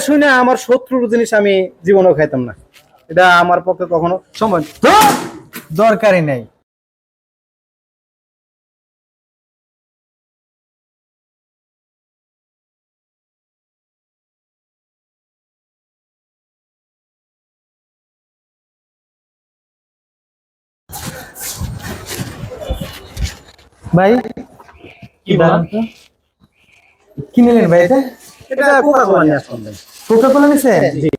শুনে আমার শত্রুর জিনিস আমি জীবনেও খাইতাম না এটা আমার পক্ষে কখনো সম্ভব না। দরকারই নেই ভাই কি বলেন? কি নিলেন ভাই এটা এটা কোকা কোলা নিয়ে ভাই। কোকা কোলা নিছেন? জি।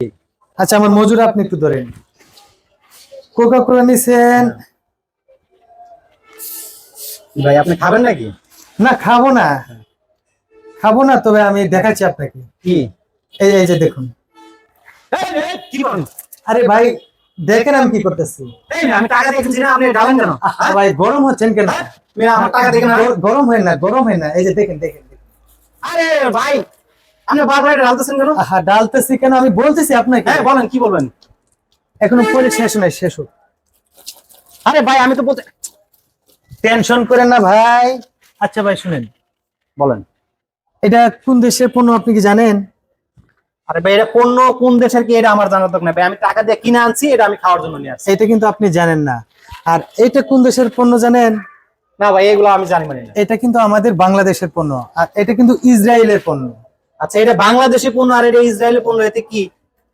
আচ্ছা আমার মজুর আপনি একটু ধরেন। কোকা কোলা নিছেন। ভাই আপনি খাবেন নাকি? না খাব না। খাব না তবে আমি দেখাচ্ছি আপনাকে। কি? এই এই যে দেখুন? আরে ভাই দেখেন আমি কি করতেছি। এই আমি টাকা দেখেছি না আপনি ডালেন কেন? আহা, ভাই গরম হচ্ছেন কেন? আমার টাকা দেখে গরম হয় না গরম হয় না। এই যে দেখেন দেখেন দেখেন। আরে ভাই ডালতেছি কেন? আমি বলতেছি আপনাকে। হ্যাঁ বলেন কি বলবেন? এখনও পরে শেষ নাই শেষ হোক। আরে ভাই আমি তো বলতে টেনশন করেন না ভাই। আচ্ছা ভাই শুনেন। বলেন। এটা কোন দেশের পণ্য আপনি কি জানেন? আরে ভাই এটা পণ্য কোন দেশের কি এটা আমার জানার দরকার নাই ভাই। আমি টাকা দিয়ে কিনে আনছি এটা আমি খাওয়ার জন্য নিয়ে আসছি। এটা কিন্তু আপনি জানেন না। আর এটা কোন দেশের পণ্য জানেন? না ভাই এগুলো আমি জানি মানে না। এটা কিন্তু আমাদের বাংলাদেশের পণ্য। আর এটা কিন্তু ইসরায়েলের পণ্য। আচ্ছা এটা বাংলাদেশি পণ্য আর এটা ইসরায়েলের পণ্য এতে কি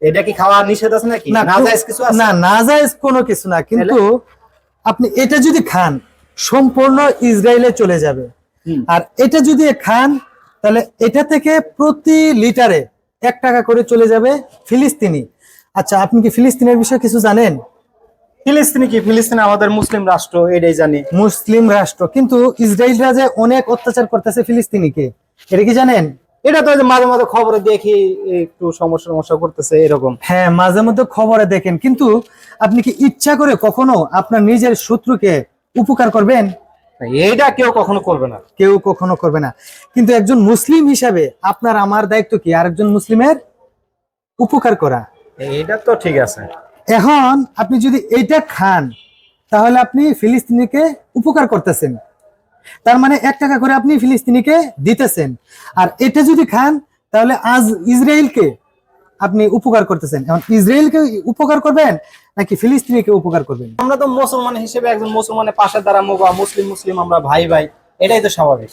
এটা কি খাওয়া নিষেধ আছে নাকি? না জায়েজ কিছু আছে? না নাজায়েজ কোনো কিছু না কিন্তু আপনি এটা যদি খান সম্পূর্ণ ইসরায়েলে চলে যাবে। আর এটা যদি খান তাহলে এটা থেকে প্রতি লিটারে এক টাকা করে চলে যাবে ফিলিস্তিনি। আচ্ছা আপনি কি ফিলিস্তিনের বিষয়ে কিছু জানেন? ফিলিস্তিনি কি? ফিলিস্তিন আমাদের মুসলিম রাষ্ট্র এটাই জানি। মুসলিম রাষ্ট্র কিন্তু ইসরায়েলরা যে অনেক অত্যাচার করতেছে ফিলিস্তিনিকে এটা কি জানেন? এটা তো মাঝে মাঝে খবরে দেখি একটু সমস্যা সমস্যা করতেছে এরকম। হ্যাঁ মাঝে মধ্যে খবরে দেখেন। কিন্তু আপনি কি ইচ্ছা করে কখনো আপনার নিজের শত্রুকে উপকার করবেন? এইটা কেউ কখনো করবে না। কেউ কখনো করবে না। কিন্তু একজন মুসলিম হিসাবে আপনার আমার দায়িত্ব কি আরেকজন মুসলিমের উপকার করা? এটা তো ঠিক আছে। এখন আপনি যদি এইটা খান তাহলে আপনি ফিলিস্তিনিকে উপকার করতেছেন। তার মানে এক টাকা করে আপনি ফিলিস্তিনিকে দিতেছেন। আর এটা যদি খান তাহলে আজ ইসরায়েলকে আপনি উপকার করতেছেন। এখন ইসরায়েলকে উপকার করবেন নাকি ফিলিস্তিনিকে উপকার করবেন? আমরা তো মুসলমান হিসেবে একজন মুসলমানের পাশে দাঁড়াবো বা মুসলিম মুসলিম আমরা ভাই ভাই এটাই তো স্বাভাবিক।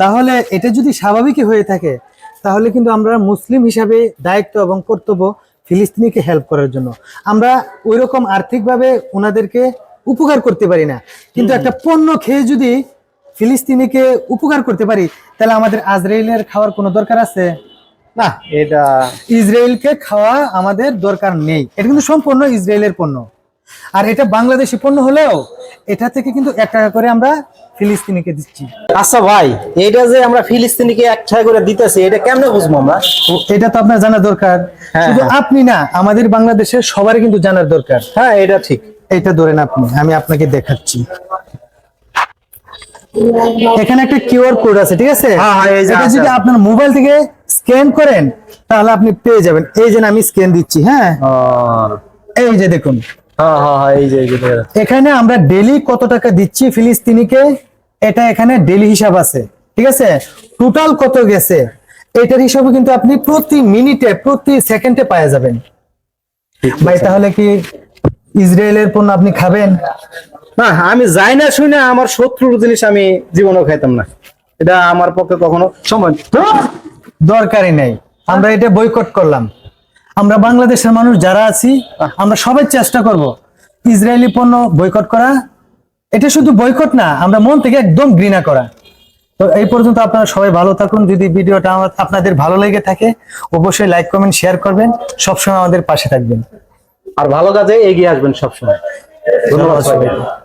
তাহলে এটা যদি স্বাভাবিকই হয়ে থাকে তাহলে কিন্তু আমরা মুসলিম হিসাবে দায়িত্ব এবং কর্তব্য ফিলিস্তিনিকে হেল্প করার জন্য। আমরা ওই রকম আর্থিকভাবে ওনাদেরকে উপকার করতে পারি না। কিন্তু একটা পণ্য খেয়ে যদি ফিলিস্তিনিকে উপকার করতে পারি তাহলে আমাদের আজরাইলের খাওয়ার কোনো দরকার আছে? না এটা ইসরায়েলকে খাওয়া আমাদের দরকার নেই। এটা কিন্তু সম্পূর্ণ ইসরায়েলের পণ্য। আর এটা বাংলাদেশি পণ্য হলেও এটা থেকে কিন্তু এক টাকা করে আমরা ফিলিস্তিনিকে দিচ্ছি। আচ্ছা ভাই এটা যে আমরা ফিলিস্তিনিকে এক টাকা করে দিতেছি এটা কেমনে বুঝব আমরা? এটা তো আপনার জানা দরকার। হ্যাঁ, শুধু হ্যাঁ। আপনি না আমাদের বাংলাদেশের সবারই কিন্তু জানার দরকার। হ্যাঁ এটা ঠিক। এটা ধরেন আপনি আমি আপনাকে দেখাচ্ছি। এখানে একটা কিউআর কোড আছে ঠিক আছে? হ্যাঁ, হ্যাঁ, এটা যদি আপনার মোবাইল থেকে স্ক্যান করেন তাহলে আপনি পেয়ে যাবেন। এই যে আমি স্ক্যান দিচ্ছি হ্যাঁ? এই যে দেখুন। হ্যাঁ। এখানে আমরা ডেলি কত টাকা দিচ্ছি ফিলিস্তিনিকে? এটা এখানে ডেলি হিসাব আছে ঠিক আছে? টোটাল কত গেছে? এটার হিসাবে কিন্তু আপনি প্রতি মিনিটে প্রতি সেকেন্ডে পাওয়া যাবেন। ভাই তাহলে কি ইসরায়েলের পণ্য আপনি খাবেন? না আমি যাই না শুনে আমার শত্রুর জিনিস আমি জীবনেও খাইতাম না। এটা আমার পক্ষে কখনো সম্ভব। তো দরকারই নেই। আমরা এটা বয়কট করলাম। আমরা বাংলাদেশের মানুষ যারা আছি আমরা সবাই চেষ্টা করব ইসরায়েলি পণ্য বয়কট করা। এটা শুধু বয়কট না আমরা মন থেকে একদম ঘৃণা করা। তো এই পর্যন্ত আপনারা সবাই ভালো থাকুন। যদি ভিডিওটা আমার- আপনাদের ভালো লেগে থাকে অবশ্যই লাইক কমেন্ট শেয়ার করবেন। সবসময় আমাদের পাশে থাকবেন। আর ভালো কাজে এগিয়ে আসবেন সবসময়। ধন্যবাদ সবাইকে।